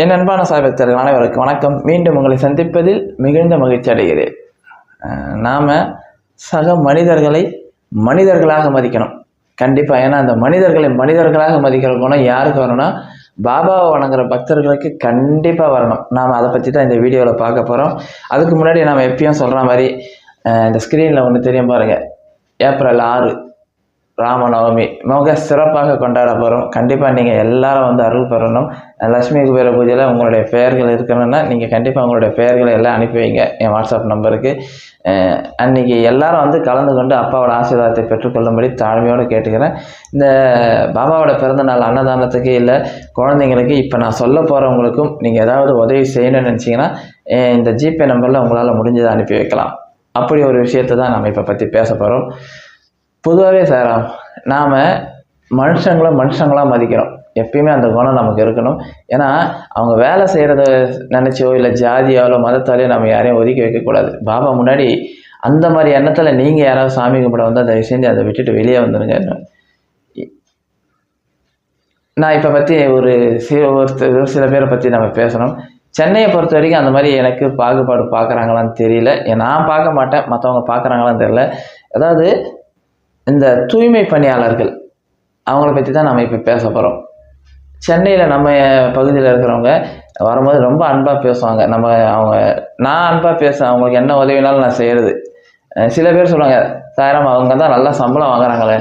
என் அன்பான சாய்பக்தர்கள் அனைவருக்கும் வணக்கம். மீண்டும் உங்களை சந்திப்பதில் மிகுந்த மகிழ்ச்சி அடைகிறேன். நாம் சக மனிதர்களை மனிதர்களாக மதிக்கணும். கண்டிப்பாக ஏன்னா அந்த மனிதர்களை மனிதர்களாக மதிக்கிற குணம் யாருக்கு வரணும்னா பாபாவை வணங்குற பக்தர்களுக்கு கண்டிப்பாக வரணும். நாம் அதை பற்றி தான் இந்த வீடியோவில் பார்க்க போகிறோம் அதுக்கு முன்னாடி நாம் எப்பயும் சொல்கிற மாதிரி இந்த ஸ்க்ரீனில் ஒன்று தெரியும் பாருங்கள் ஏப்ரல் ஆறு. ராமநவமி. மிக சிறப்பாக கொண்டாட போகிறோம் கண்டிப்பாக நீங்கள் எல்லாரும் வந்து அருள் பெறணும். லட்சுமி குபேர பூஜையில் உங்களுடைய பெயர்கள் இருக்கணும்னா நீங்கள் கண்டிப்பாக உங்களுடைய பெயர்களை எல்லாம் அனுப்பி வைங்க. என் வாட்ஸ்அப் நம்பருக்கு. அன்றைக்கி எல்லாரும் வந்து கலந்து கொண்டு அப்பாவோட ஆசீர்வாதத்தை பெற்றுக்கொள்ளும்படி தாழ்மையோடு கேட்டுக்கிறேன். இந்த பாபாவோட பிறந்தநாள் அன்னதானத்துக்கு இல்லை குழந்தைங்களுக்கு இப்போ நான் சொல்ல போகிறவங்களுக்கும் நீங்கள் ஏதாவது உதவி செய்யணும்னு நினச்சிங்கன்னா இந்த ஜிபே நம்பரில் உங்களால் முடிஞ்சதை அனுப்பி வைக்கலாம். அப்படி ஒரு விஷயத்தை தான் நம்ம இப்போ பற்றி பேச போகிறோம் பொதுவாகவே சார் நாம் மனுஷங்களை மனுஷங்களாக மதிக்கிறோம். எப்பயுமே அந்த குணம் நமக்கு இருக்கணும். ஏன்னா அவங்க வேலை செய்கிறத நினச்சோ இல்லை ஜாதியாலோ மதத்தாலேயோ நம்ம யாரையும் ஒதுக்கி வைக்கக்கூடாது பாபா முன்னாடி அந்த மாதிரி எண்ணத்தில் நீங்கள் யாராவது சாமி கும்பிட வந்தால் தயவு செஞ்சு அதை விட்டுட்டு வெளியே வந்துடுங்க நான் இப்போ பற்றி ஒரு சில ஒரு ஒரு சில பேரை பற்றி நம்ம பேசணும். சென்னையை பொறுத்த வரைக்கும் அந்த மாதிரி எனக்கு பாகுபாடு பார்க்குறாங்களான்னு தெரியல. நான் பார்க்க மாட்டேன். மற்றவங்க பார்க்குறாங்களான்னு தெரியல. அதாவது இந்த தூய்மை பணியாளர்கள் அவங்கள பற்றி தான் நம்ம இப்போ பேச போகிறோம் சென்னையில் நம்ம பகுதியில் இருக்கிறவங்க வரும்போது ரொம்ப அன்பாக பேசுவாங்க. நம்ம அவங்க நான் அன்பாக பேசுவேன் அவங்களுக்கு என்ன உதவினாலும் நான் செய்கிறது சில பேர் சொல்லுவாங்க சாயிரம் அவங்க தான் நல்லா சம்பளம் வாங்குறாங்களே.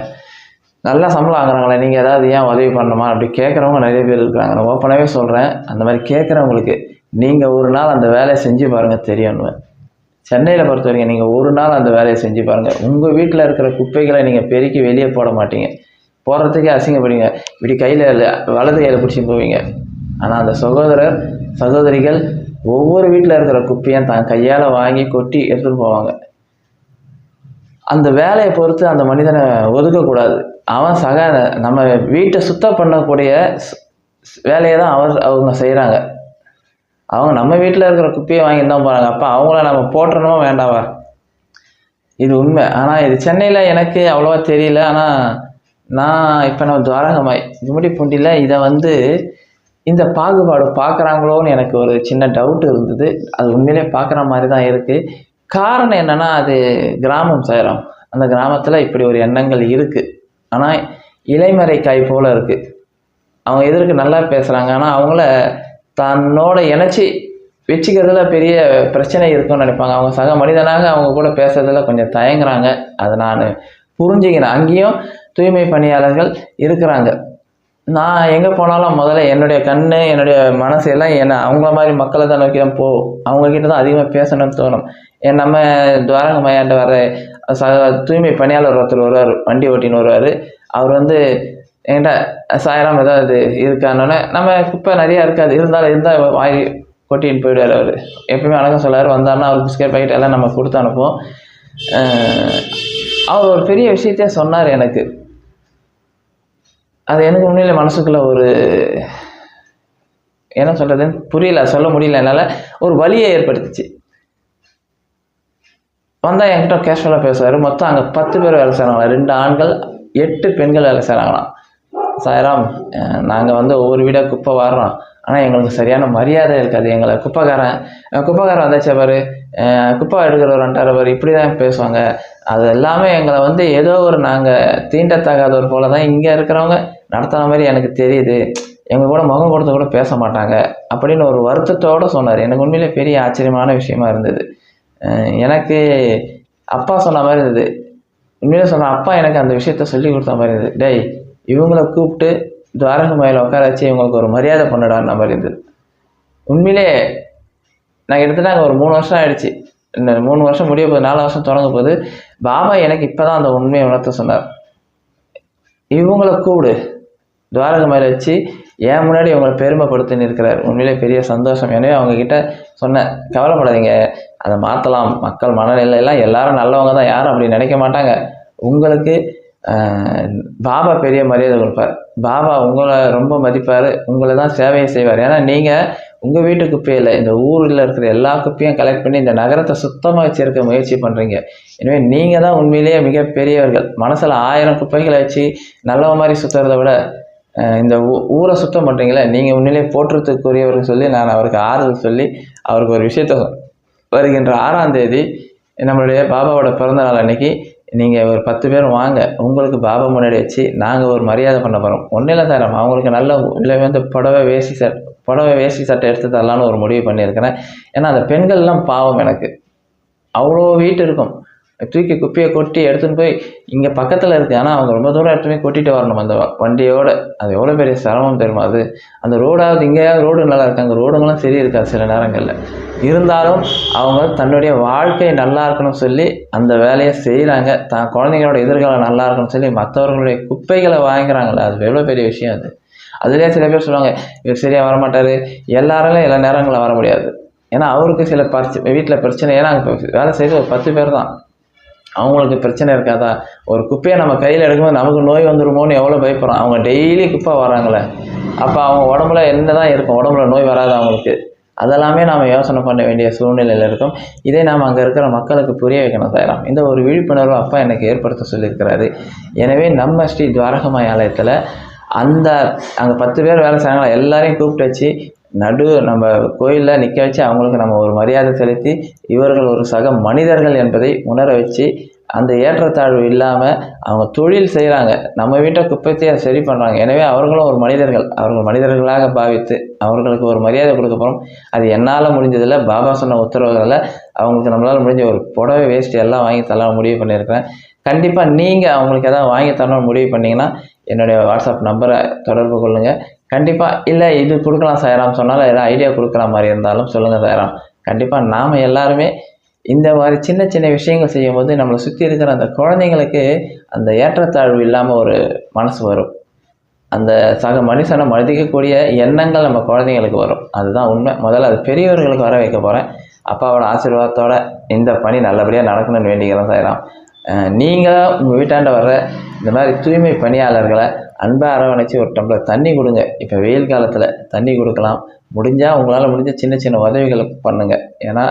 நல்லா சம்பளம் வாங்குறாங்களே. நீங்கள் ஏதாவது ஏன் உதவி பண்ணணுமா? அப்படி கேட்குறவங்க நிறைய பேர் இருக்கிறாங்க. நான் ஓப்பனாகவே சொல்கிறேன் அந்த மாதிரி கேட்குறவங்களுக்கு நீங்கள் ஒரு நாள் அந்த வேலையை செஞ்சு பாருங்கள் தெரியும்னு. சென்னையில் பொறுத்த வரைக்கும் நீங்கள் ஒரு நாள் அந்த வேலையை செஞ்சு பாருங்கள் உங்கள் வீட்டில் இருக்கிற குப்பைகளை நீங்கள் பெருக்கி வெளியே போட மாட்டீங்க. போடுறதுக்கே அசிங்கப்படுவீங்க. இப்படி கையில் வலது கையில் பிடிச்சி போவீங்க. ஆனால் அந்த சகோதரர் சகோதரிகள் ஒவ்வொரு வீட்டில் இருக்கிற குப்பையும் தான் கையால் வாங்கி கொட்டி எடுத்துகிட்டு போவாங்க. அந்த வேலையை பொறுத்து அந்த மனிதனை ஒதுக்கக்கூடாது. அவன் சக நம்ம வீட்டை சுத்தம் பண்ணக்கூடிய வேலையை தான் அவர் அவங்க செய்கிறாங்க அவங்க நம்ம வீட்டில் இருக்கிற குப்பையை வாங்கி தான் போகிறாங்க அப்போ அவங்கள நம்ம போட்டுறணுமா வேண்டாவா? இது உண்மை. ஆனால் இது சென்னையில் எனக்கு அவ்வளோவா தெரியல. ஆனால் நான் இப்போ நம்ம துவாரகமாய் கும்மிடி பூண்டியில் இதை வந்து இந்த பாகுபாடு பார்க்குறாங்களோன்னு எனக்கு ஒரு சின்ன டவுட் இருந்தது. அது உண்மையிலே பார்க்குற மாதிரி தான் இருக்குது காரணம் என்னென்னா அது கிராமம் சேரம் அந்த கிராமத்தில் இப்படி ஒரு எண்ணங்கள் இருக்குது ஆனால் இலைமறை காய் போல் இருக்குது அவங்க எதிர்க்கு நல்லா பேசுகிறாங்க ஆனால் அவங்கள தன்னோட இணைச்சி வச்சுக்கிறதுல பெரிய பிரச்சனை இருக்குன்னு நினைப்பாங்க. அவங்க சக மனிதனாக அவங்க கூட பேசுறதுல கொஞ்சம் தயங்குறாங்க. அதை நான் புரிஞ்சுக்கிறேன். அங்கேயும் தூய்மை பணியாளர்கள் இருக்கிறாங்க. நான் எங்கே போனாலும் முதல்ல என்னுடைய கண் என்னுடைய மனசு எல்லாம் என்ன அவங்கள மாதிரி மக்களை தான் நோக்கி தான் போகும் அவங்கக்கிட்ட தான் அதிகமாக பேசணும்னு தோணும். ஏன் நம்ம துவாரக மையாண்ட வர சக தூய்மை பணியாளர் ஒருத்தர் வருவார் வண்டி ஓட்டின்னு வருவார். அவர் வந்து என்கிட்ட சாயிரம் ஏதாவது இருக்கானோன்னே நம்ம குப்பை நிறையா இருக்காது இருந்தாலும் இருந்தால் வாய் கொட்டின்னு போயிடுவார் அவர். எப்பயுமே வணக்கம் சொல்லார் வந்தாருன்னா அவர் பிஸ்கட் பாக்கெட் எல்லாம் நம்ம கொடுத்து அனுப்புவோம். அவர் ஒரு பெரிய விஷயத்தையே சொன்னார் எனக்கு. அது எனக்கு உண்மையில மனசுக்குள்ள ஒரு என்ன சொல்கிறதுன்னு புரியல சொல்ல முடியல என்னால். ஒரு வழியை ஏற்படுத்துச்சு. வந்தால் என்கிட்ட கேஷுவலாக பேசுவார். மொத்தம் அங்கே பத்து பேர் வேலை செய்கிறாங்களா ரெண்டு ஆண்கள் எட்டு பெண்கள் வேலை செய்கிறாங்களாம் சாயராம் நாங்கள் வந்து ஒவ்வொரு வீடாக குப்பை வாடுறோம் ஆனால் எங்களுக்கு சரியான மரியாதை இருக்காது. எங்களை குப்பைக்காரன் குப்பைக்காரன் வந்தாச்சா பாரு. குப்பை எடுக்கிறவர் வந்துட்டார் பாரு இப்படி தான் பேசுவாங்க. அது எல்லாமே எங்களை வந்து ஏதோ ஒரு நாங்கள் தீண்டத்தகாதவர் போல தான் இங்கே இருக்கிறவங்க நடத்துகிற மாதிரி எனக்கு தெரியுது. எங்கள் கூட முகம் கொடுத்து கூட பேச மாட்டாங்க அப்படின்னு ஒரு வருத்தத்தோடு சொன்னார். எனக்கு உண்மையிலே பெரிய ஆச்சரியமான விஷயமா இருந்தது. எனக்கு அப்பா சொன்ன மாதிரி இருந்தது. உண்மையிலே சொன்ன அப்பா எனக்கு அந்த விஷயத்த சொல்லி கொடுத்த மாதிரி இருந்தது. டேய் இவங்களை கூப்பிட்டு துவாரக மயில் உட்கார வச்சு இவங்களுக்கு ஒரு மரியாதை பண்ணுடான்ற மாதிரி இருந்தது உண்மையிலே நான் கிட்டத்தட்ட அங்கே ஒரு மூணு வருஷம் ஆயிடுச்சு. இந்த மூணு வருஷம் முடிய போது நாலு வருஷம் தொடங்க போது பாபா எனக்கு இப்போ தான் அந்த உண்மையை உணர்த்த சொன்னார். இவங்களை கூப்பிடு. துவாரக மேலே வச்சு ஏன் முன்னாடி இவங்களை பெருமைப்படுத்தின்னு இருக்கிறார். உண்மையிலே பெரிய சந்தோஷம். எனவே அவங்கக்கிட்ட சொன்னேன் கவலைப்படாதீங்க. அதை மாற்றலாம் மக்கள் மனநிலையெல்லாம் எல்லாரும் நல்லவங்க தான் யாரும் அப்படி நினைக்க மாட்டாங்க. உங்களுக்கு பாபா பெரிய மரியாதை கொடுப்பார். பாபா உங்களை ரொம்ப மதிப்பார். உங்களை தான் சேவையை செய்வார். ஏன்னா நீங்கள் உங்கள் வீட்டு குப்பையில் இந்த ஊரில் இருக்கிற எல்லா குப்பையும் கலெக்ட் பண்ணி இந்த நகரத்தை சுத்தமாக வச்சுருக்க முயற்சி பண்ணுறீங்க எனவே நீங்கள் தான் உண்மையிலேயே மிகப்பெரியவர்கள். மனசில் ஆயிரம் குப்பைகளை வச்சு நல்லவ மாதிரி சுற்றுறத விட இந்த ஊ- ஊரை சுத்தம் பண்ணுறீங்களே நீங்கள் உண்மையிலே போற்றுறதுக்குரியவர்கள் சொல்லி நான் அவருக்கு ஆறுதல் சொல்லி அவருக்கு ஒரு விஷயத்த வருகின்ற ஆறாம் தேதி நம்மளுடைய பாபாவோட பிறந்த நாள் அன்னைக்கு நீங்கள் ஒரு பத்து பேர் வாங்க. உங்களுக்கு பாபா முன்னாடி வச்சு நாங்கள் ஒரு மரியாதை பண்ண போகிறோம் ஒன்றும் இல்லை சார் அவங்களுக்கு நல்ல இல்லை வந்து புடவை வேஷ்டி சட் புடவை வேஷ்டி சட்டை எடுத்து தரலான்னு ஒரு முடிவு பண்ணியிருக்கிறேன். ஏன்னா அந்த பெண்கள்லாம் பாவம் எனக்கு. அவ்வளோ வீட்டு இருக்கும். தூக்கி குப்பையை கொட்டி எடுத்துன்னு போய் இங்கே பக்கத்தில் இருக்குது ஆனால் அவங்க ரொம்ப தூரம் எடுத்துமே போய் கொட்டிட்டு வரணும். அந்த வண்டியோட. அது எவ்வளோ பெரிய சிரமம் தெரியுமா அது? அந்த ரோடாவது இங்கேயாவது ரோடு நல்லா இருக்கு. அங்கே ரோடுங்களாம் சரி இருக்காது சில நேரங்களில். இருந்தாலும் அவங்க தன்னுடைய வாழ்க்கை நல்லா இருக்கணும்னு சொல்லி அந்த வேலையை செய்கிறாங்க தான் குழந்தைங்களோட எதிர்காலம் நல்லா இருக்கணும்னு சொல்லி மற்றவர்களுடைய குப்பைகளை வாங்குறாங்கல்ல. அது எவ்வளோ பெரிய விஷயம் அது. அதுலேயே சில பேர் சொல்லுவாங்க இவர் சரியாக வரமாட்டார். எல்லாராலும் எல்லா நேரங்களில் வர முடியாது. ஏன்னா அவருக்கு சில பிரச்ச வீட்டில் பிரச்சனை. ஏன்னா அங்கே வேலை செய்து ஒரு பத்து பேர் தான். அவங்களுக்கு பிரச்சனை இருக்காதா? ஒரு குப்பையை நம்ம கையில் எடுக்கும்போது நமக்கு நோய் வந்துருமோன்னு எவ்வளோ பயப்படுறோம். அவங்க டெய்லி குப்பை வராங்களே. அப்போ அவங்க உடம்புல என்ன தான் இருக்கும்? உடம்புல நோய் வராது அவங்களுக்கு? அதெல்லாமே நாம் யோசனை பண்ண வேண்டிய சூழ்நிலையில் இருக்கும். இதை நாம் அங்கே இருக்கிற மக்களுக்கு புரிய வைக்கணும் தயாராம் இந்த ஒரு விழிப்புணர்வு அப்பா எனக்கு ஏற்படுத்த சொல்லியிருக்கிறாரு. எனவே நம்ம ஸ்ரீ துவாரகமாய் ஆலயத்தில் அந்த அங்கே பத்து பேர் வேலை செய்கிறாங்களா எல்லாரையும் கூப்பிட்டு வச்சு நடு நம்ம கோயிலில் நிற்க வச்சு அவங்களுக்கு நம்ம ஒரு மரியாதை செலுத்தி இவர்கள் ஒரு சக மனிதர்கள் என்பதை உணர வச்சு அந்த ஏற்றத்தாழ்வு இல்லாமல் அவங்க தொழில் செய்கிறாங்க நம்ம வீட்டை குப்பத்தையை சரி பண்ணுறாங்க எனவே அவர்களும் ஒரு மனிதர்கள். அவர்கள் மனிதர்களாக பாவித்து அவர்களுக்கு ஒரு மரியாதை கொடுக்க போகிறோம் அது என்னால் முடிஞ்சதில்ல. பாபா சொன்ன உத்தரவுகளில் அவங்களுக்கு நம்மளால் முடிஞ்ச ஒரு புடவை வேஸ்ட் எல்லாம் வாங்கி தரலாம் முடிவு பண்ணியிருக்கிறேன். கண்டிப்பாக நீங்கள் அவங்களுக்கு எதாவது வாங்கி தரணும்னு முடிவு பண்ணிங்கன்னா என்னுடைய வாட்ஸ்அப் நம்பரை தொடர்பு கொள்ளுங்கள் கண்டிப்பாக இல்லை இது கொடுக்கலாம் சாயராம் சொன்னாலும் ஏதாவது ஐடியா கொடுக்குற மாதிரி இருந்தாலும் சொல்லுங்கள் சாயராம். கண்டிப்பாக நாம் எல்லாருமே இந்த மாதிரி சின்ன சின்ன விஷயங்கள் செய்யும்போது நம்மளை சுற்றி இருக்கிற அந்த குழந்தைங்களுக்கு அந்த ஏற்றத்தாழ்வு இல்லாமல் ஒரு மனசு வரும். அந்த சக மனுஷனை மதிக்கக்கூடிய எண்ணங்கள் நம்ம குழந்தைங்களுக்கு வரும். அதுதான் உண்மை. முதல்ல அது பெரியவர்களுக்கு வர வைக்க போகிறேன் அப்பாவோட ஆசீர்வாதத்தோட இந்த பணி நல்லபடியாக நடக்கணும்னு வேண்டிக்கிறேன் சாயராம். நீங்கள் உங்கள் வீட்டாண்ட வர்ற இந்த மாதிரி தூய்மை பணியாளர்களை அன்பாக அரவணைச்சு ஒரு டம்ளர் தண்ணி கொடுங்க. இப்போ வெயில் காலத்தில் தண்ணி கொடுக்கலாம். முடிஞ்சால் உங்களால் முடிஞ்ச சின்ன சின்ன உதவிகளை பண்ணுங்கள் ஏன்னா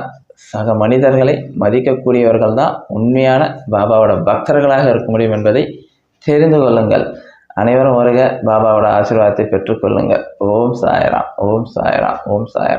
சக மனிதர்களை மதிக்கக்கூடியவர்கள் தான் உண்மையான பாபாவோட பக்தர்களாக இருக்க முடியும் என்பதை தெரிந்து கொள்ளுங்கள். அனைவரும் வருக. பாபாவோட ஆசீர்வாதத்தை பெற்றுக்கொள்ளுங்கள். ஓம் சாயராம். ஓம் சாயராம். ஓம் சாயராம்.